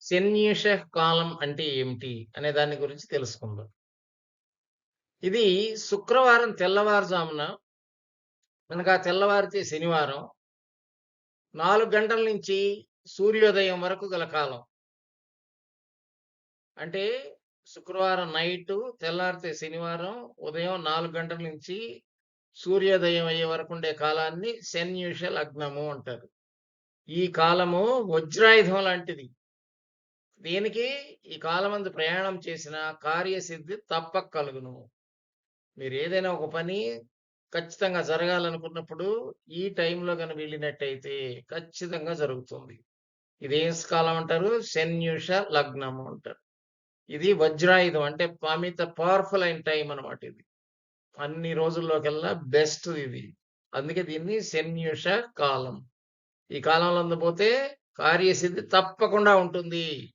శన్యుష కాలం అంటే ఏమిటి అనే దాని గురించి తెలుసుకుందాం. ఇది శుక్రవారం తెల్లవారుజామున మనకు ఆ తెల్లవారితే శనివారం నాలుగు గంటల నుంచి సూర్యోదయం వరకు గల కాలం. అంటే శుక్రవారం నైటు తెల్లారితే శనివారం ఉదయం నాలుగు గంటల నుంచి సూర్యోదయం అయ్యే వరకు ఉండే కాలాన్ని శన్యుష లగ్నము అంటారు. ఈ కాలము వజ్రాయుధం లాంటిది. దీనికి ఈ కాలమందు ప్రయాణం చేసిన కార్యసిద్ధి తప్పక కలుగును. మీరు ఏదైనా ఒక పని ఖచ్చితంగా జరగాలనుకున్నప్పుడు ఈ టైంలో కనుక వెళ్ళినట్టయితే ఖచ్చితంగా జరుగుతుంది. ఇది ఏం కాలం అంటారు? శన్యుష లగ్నము అంటారు. ఇది వజ్రాయుధం అంటే అమిత పవర్‌ఫుల్ అయిన టైం అన్నమాట ఇది. అన్ని రోజుల్లోకెల్లా బెస్ట్ ఇది. అందుకే దీన్ని శన్యుష కాలం. ఈ కాలంలో అందపోతే కార్యసిద్ధి తప్పకుండా ఉంటుంది.